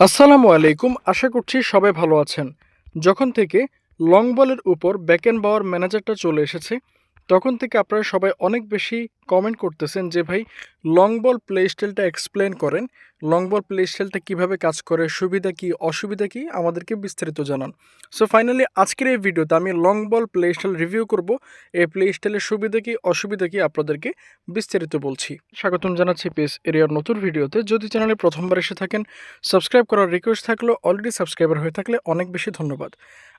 আসসালামু আলাইকুম, আশা করছি সবাই ভালো আছেন। যখন থেকে লং বলের উপর ব্যাক অ্যান্ড বাওয়ার ম্যানেজারটা চলে এসেছে তখন থেকে আপনারা সবাই অনেক বেশি কমেন্ট করতেছেন যে, ভাই লং বল প্লে স্টাইলটা এক্সপ্লেন করেন। লং বল প্লে স্টাইলটা কীভাবে কাজ করে? সুবিধা কী, অসুবিধা কী? আমাদেরকে বিস্তারিত জানান। সো ফাইনালি আজকের এই ভিডিওতে আমি long ball play style review করব। এই প্লে স্টাইলের সুবিধা কী, অসুবিধা কি আপনাদেরকে বিস্তারিত বলছি। স্বাগতম জানাচ্ছি পেস এরিয়ার নতুন ভিডিওতে। যদি চ্যানেলে প্রথমবার এসে থাকেন সাবস্ক্রাইব করার রিকোয়েস্ট থাকলেও অলরেডি সাবস্ক্রাইবার হয়ে থাকলে অনেক বেশি ধন্যবাদ।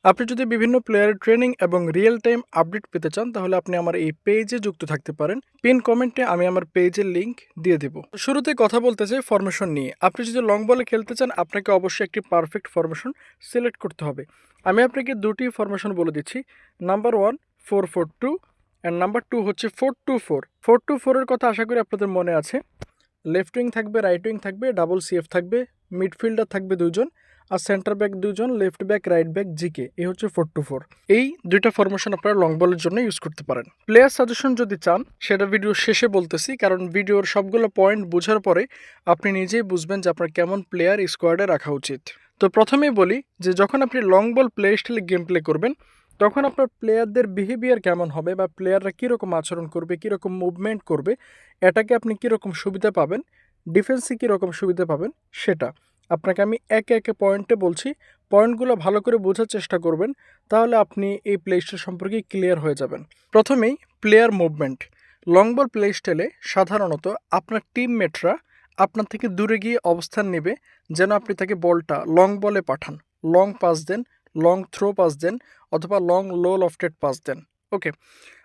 আপনি যদি বিভিন্ন প্লেয়ারের ট্রেনিং এবং রিয়েল টাইম আপডেট পেতে চান, তাহলে আপনি আমার এই পেজে যুক্ত থাকতে পারেন। পিন কমেন্টে আমি আমার পেজের লিংক দিয়ে দেব। শুরুতে কথা বলতে চাই ফরমেশন নিয়ে। আপনি যদি লং বলে খেলতে চান, আপনাকে অবশ্যই একটি পারফেক্ট ফরমেশন সিলেক্ট করতে হবে। আমি আপনাকে দুটি ফরমেশন বলে দিচ্ছি। Number one four four two and number two হচ্ছে four two four four two ফোরের কথা আশা করি আপনাদের মনে আছে। লেফট উইং থাকবে রাইট উইং থাকবে ডাবল সিএফ থাকবে মিডফিল্ডার থাকবে দুজন। আর সেন্টার ব্যাক দুজন left back right back GK এই হচ্ছে ফোর টু ফোর এই দুইটা ফরমেশন আপনারা লং বলের জন্য ইউজ করতে পারেন। প্লেয়ার সাজেশন যদি চান, সেটা ভিডিও শেষে বলতেছি, কারণ ভিডিওর সবগুলো পয়েন্ট বোঝার পরে আপনি নিজেই বুঝবেন যে আপনার কেমন প্লেয়ার স্কোয়াডে রাখা উচিত। তো প্রথমেই বলি যে, যখন আপনি লং বল প্লে স্টাইলে গেম প্লে করবেন, তখন আপনার প্লেয়ারদের বিহেভিয়ার কেমন হবে বা প্লেয়াররা কীরকম আচরণ করবে, কীরকম মুভমেন্ট করবে, এটাকে আপনি কীরকম সুবিধা পাবেন ডিফেন্সে কীরকম সুবিধা পাবেন, সেটা। আপনাকে আমি একে একে পয়েন্টে বলছি। পয়েন্টগুলো ভালো করে বোঝার চেষ্টা করবেন, তাহলে আপনি এই প্লে স্টাইল সম্পর্কে ক্লিয়ার হয়ে যাবেন। প্রথমেই player movement long ball play স্টাইলে সাধারণত আপনার টিমমেটরা আপনার থেকে দূরে গিয়ে অবস্থান নেবে, যেন আপনি তাকে বলটা লং বলে পাঠান। লং পাস দেন লং থ্রো পাস দেন, অথবা লং লো লফটেড পাস দেন। ওকে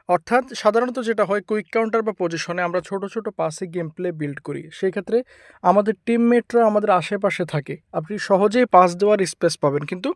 অর্থাৎ সাধারণত যেটা হয় কুইক কাউন্টার বা পজিশনে আমরা ছোট ছোট পাসে গেম প্লে বিল্ড করি। সেই ক্ষেত্রে আমাদের টিমমেটরা আমাদের আশেপাশে থাকে। আপনি সহজেই পাস দেওয়ার স্পেস পাবেন। কিন্তু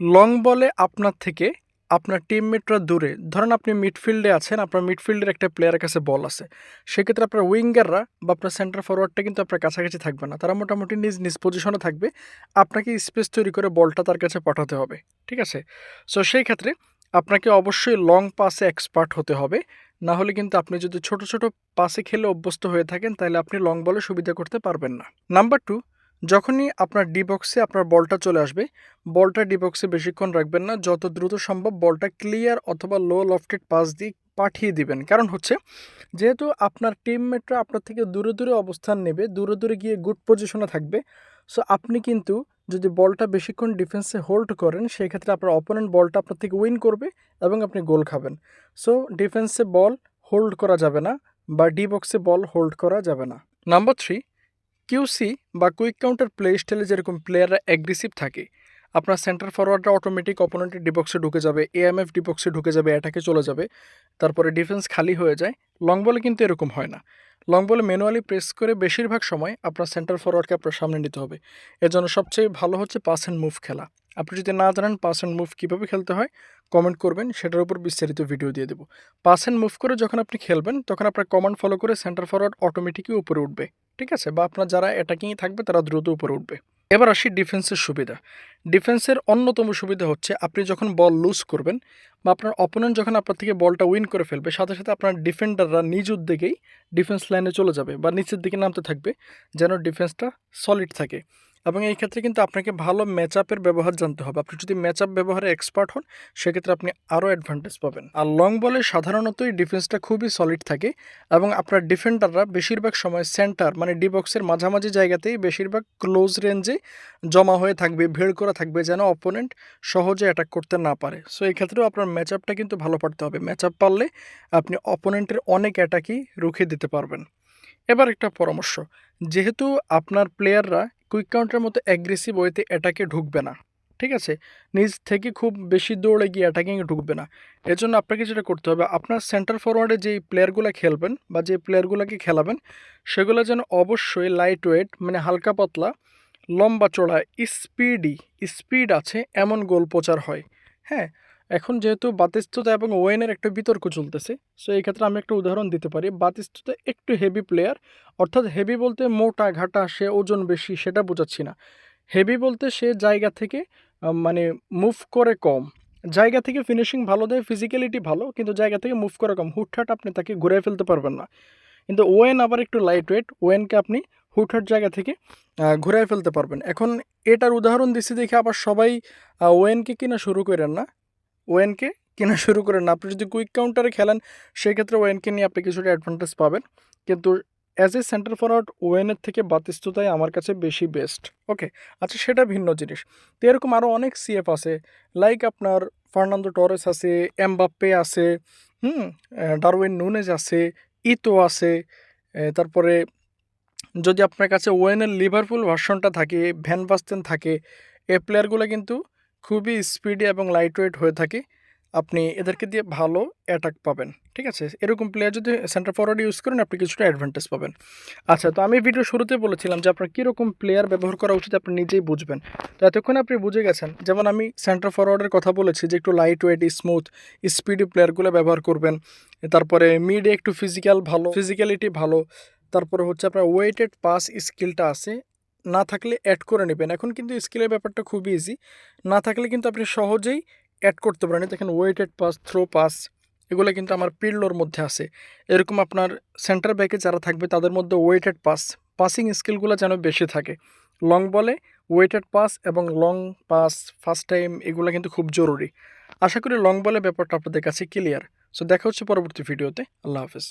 লং বলে আপনার থেকে আপনার টিমমেটরা দূরে, ধরেন আপনি মিডফিল্ডে আছেন, আপনার মিডফিল্ডের একটা প্লেয়ারের কাছে বল আছে। সেক্ষেত্রে আপনার উইঙ্গাররা বা আপনার সেন্টার ফরওয়ার্ডটা কিন্তু আপনার কাছাকাছি থাকবে না। তারা মোটামুটি নিজ নিজ পজিশনে থাকবে। আপনাকে স্পেস তৈরি করে বলটা তার কাছে পাঠাতে হবে। ঠিক আছে? সো সেই ক্ষেত্রে আপনাকে অবশ্যই লং পাসে এক্সপার্ট হতে হবে। না হলে কিন্তু আপনি যদি ছোট ছোট পাসে খেলে অভ্যস্ত হয়ে থাকেন, তাহলে আপনি লং বলে সুবিধা করতে পারবেন না। নাম্বার টু যখনই আপনার ডিবক্সে আপনার বলটা চলে আসবে বলটা ডিবক্সে বেশিক্ষণ রাখবেন না, যত দ্রুত সম্ভব বলটা ক্লিয়ার অথবা লো লফটেড পাস দিয়ে পাঠিয়ে দিবেন। কারণ হচ্ছে, যেহেতু আপনার টিমমেটরা আপনার থেকে দূরে দূরে অবস্থান নেবে, দূরে দূরে গিয়ে গুড পজিশনে থাকবে সো আপনি কিন্তু যদি বলটা বেশিক্ষণ ডিফেন্সে হোল্ড করেন সেই ক্ষেত্রে আপনার অপোনেন্ট বলটা আপনার থেকে উইন করবে এবং আপনি গোল খাবেন। সো ডিফেন্সে বল হোল্ড করা যাবে না বা ডি বক্সে বল হোল্ড করা যাবে না। নাম্বার থ্রি কিউসি বা কুইক কাউন্টার প্লে স্টাইলে যেরকম প্লেয়াররা অ্যাগ্রেসিভ থাকে, আপনার সেন্টার ফরওয়ার্ডরা অটোমেটিক অপোনেন্টের ডিবক্সে ঢুকে যাবে এএমএফ ডিবক্সে ঢুকে যাবে অ্যাটাকে চলে যাবে, তারপরে ডিফেন্স খালি হয়ে যায় লং বলে কিন্তু এরকম হয় না। লং বলে ম্যানুয়ালি প্রেস করে বেশিরভাগ সময় আপনার সেন্টার ফরওয়ার্ডকে আপনার সামনে নিতে হবে। এর জন্য সবচেয়ে ভালো হচ্ছে পাস অ্যান্ড মুভ খেলা। আপনি যদি না জানেন পাস অ্যান্ড মুভ কীভাবে খেলতে হয়, কমেন্ট করবেন, সেটার উপর বিস্তারিত ভিডিও দিয়ে দেবো। পাস অ্যান্ড মুভ করে যখন আপনি খেলবেন, তখন আপনার কমান্ড ফলো করে সেন্টার ফরওয়ার্ড অটোমেটিকই উপরে উঠবে, ঠিক আছে? বা আপনার যারা অ্যাটাকিংয়ে থাকবে, তারা দ্রুত উপরে উঠবে। এবার আসি ডিফেন্সের সুবিধা। ডিফেন্সের অন্যতম সুবিধা হচ্ছে আপনি যখন বল লুজ করবেন বা আপনার অপোনেন্ট যখন আপনার থেকে বলটা উইন করে ফেলবে, সাথে সাথে আপনার ডিফেন্ডাররা নিজ উদ্যোগেই ডিফেন্স লাইনে চলে যাবে বা নিচের দিকে নামতে থাকবে, যেন ডিফেন্সটা সলিড থাকে। এবং এই ক্ষেত্রে কিন্তু আপনাকে ভালো ম্যাচ আপের ব্যবহার জানতে হবে। আপনি যদি ম্যাচ আপ ব্যবহারে এক্সপার্ট হন, সেক্ষেত্রে আপনি আরও অ্যাডভান্টেজ পাবেন। আর লং বলে সাধারণতই ডিফেন্সটা খুবই সলিড থাকে এবং আপনার ডিফেন্ডাররা বেশিরভাগ সময় সেন্টার মানে ডি বক্সের মাঝামাঝি জায়গাতেই বেশিরভাগ ক্লোজ রেঞ্জে জমা হয়ে থাকবে, ভিড় করা থাকবে যেন অপোনেন্ট সহজে অ্যাটাক করতে না পারে। সো এই ক্ষেত্রেও আপনার ম্যাচ আপটা কিন্তু ভালো পারতে হবে। ম্যাচ আপ পারলে আপনি অপোনেন্টের অনেক অ্যাটাকই রুখে দিতে পারবেন। এবার একটা পরামর্শ, যেহেতু আপনার প্লেয়াররা কুইক কাউন্টারের মতো অ্যাগ্রেসিভ ওয়েতে অ্যাটাকে ঢুকবে না, ঠিক আছে? নিজ থেকে খুব বেশি দৌড়ে গিয়ে অ্যাটাকিংয়ে ঢুকবে না। এর জন্য আপনাকে যেটা করতে হবে, আপনার সেন্টার ফরওয়ার্ডে যেই প্লেয়ারগুলো খেলবেন বা যে প্লেয়ারগুলোকে খেলাবেন, সেগুলো যেন অবশ্যই লাইট ওয়েট মানে হালকা পাতলা, লম্বা চড়া স্পিডি স্পিড আছে, এমন গোল প্রচার হয়। হ্যাঁ? এখন যেহেতু বাতিস্ততা এবং ওয়েনের একটা বিতর্ক চলতেছে সো এই ক্ষেত্রে আমি একটা উদাহরণ দিতে পারি। বাতিস্ততা একটু হেভি প্লেয়ার অর্থাৎ হেভি বলতে মোটা, ঘাটা, সে ওজন বেশি, সেটা বোঝাচ্ছি না। হেভি বলতে সে জায়গা থেকে মানে মুভ করে কম। জায়গা থেকে ফিনিশিং ভালো দেয় ফিজিক্যালিটি ভালো, কিন্তু জায়গা থেকে মুভ করে কম। হুটহাট আপনি তাকে ঘুরে ফেলতে পারবেন না। কিন্তু ওয়েন আবার একটু লাইট ওয়েট ওয়েনকে আপনি হুটহাট জায়গা থেকে ঘুরাই ফেলতে পারবেন। এখন এটার উদাহরণ দিচ্ছি দেখে আবার সবাই ওয়েনকে কিনা শুরু করেন না। ওয়েনকে কেনা শুরু করেন। আপনি যদি কুইক কাউন্টারে খেলেন, সেক্ষেত্রে ওয়েনকে নিয়ে আপনি কিছুটা অ্যাডভান্টেজ পাবেন। কিন্তু অ্যাজ এ সেন্টার ফরওয়ার্ড ওয়েনের থেকে বাতিস্তুতাই আমার কাছে বেশি বেস্ট ওকে আচ্ছা সেটা ভিন্ন জিনিস। তো এরকম আরও অনেক সিএফ আছে। লাইক আপনার ফার্নান্দো টরেস আছে, এমবাপ্পে আছে, হুম ডারউইন নুনেজ আছে, ইতো আছে তারপরে যদি আপনার কাছে ওয়েনের লিভারপুল ভার্সনটা থাকে, ভ্যান বাস্তেন থাকে, এ প্লেয়ারগুলো কিন্তু খুবই স্পিডি এবং লাইট ওয়েট হয়ে থাকে, আপনি এদেরকে দিয়ে ভালো অ্যাটাক পাবেন, ঠিক আছে? এরকম প্লেয়ার যদি সেন্টার ফরওয়ার্ড ইউজ করেন, আপনি কিছুটা অ্যাডভান্টেজ পাবেন। আচ্ছা তো আমি ভিডিও শুরুতে বলেছিলাম যে আপনার কীরকম প্লেয়ার ব্যবহার করা উচিত আপনি নিজেই বুঝবেন। তো এতক্ষণ আপনি বুঝে গেছেন, যেমন আমি সেন্টার ফরওয়ার্ডের কথা বলেছি যে একটু লাইট ওয়েট স্মুথ স্পিডি প্লেয়ারগুলো ব্যবহার করবেন। তারপরে মিডে একটু ফিজিক্যাল ভালো ফিজিক্যালিটি ভালো, তারপরে হচ্ছে আপনার ওয়েটেড পাস স্কিলটা আছে না থাকলে অ্যাড করে নেবেন। এখন কিন্তু স্কিলের ব্যাপারটা খুবই ইজি না থাকলে কিন্তু আপনি সহজেই অ্যাড করতে পারেন। দেখেন ওয়েটেড পাস থ্রো পাস এগুলো কিন্তু আমার পিল্লোর মধ্যে আছে। এরকম আপনার সেন্টার ব্যাকে যারা থাকবে, তাদের মধ্যে ওয়েটেড পাস পাসিং স্কিলগুলো যেন বেশি থাকে। লং বলে ওয়েটেড পাস এবং লং পাস ফার্স্ট টাইম এগুলো কিন্তু খুব জরুরি। আশা করি লং বলে ব্যাপারটা আপনাদের কাছে ক্লিয়ার সো দেখা হচ্ছে পরবর্তী ভিডিওতে আল্লাহ হাফেজ।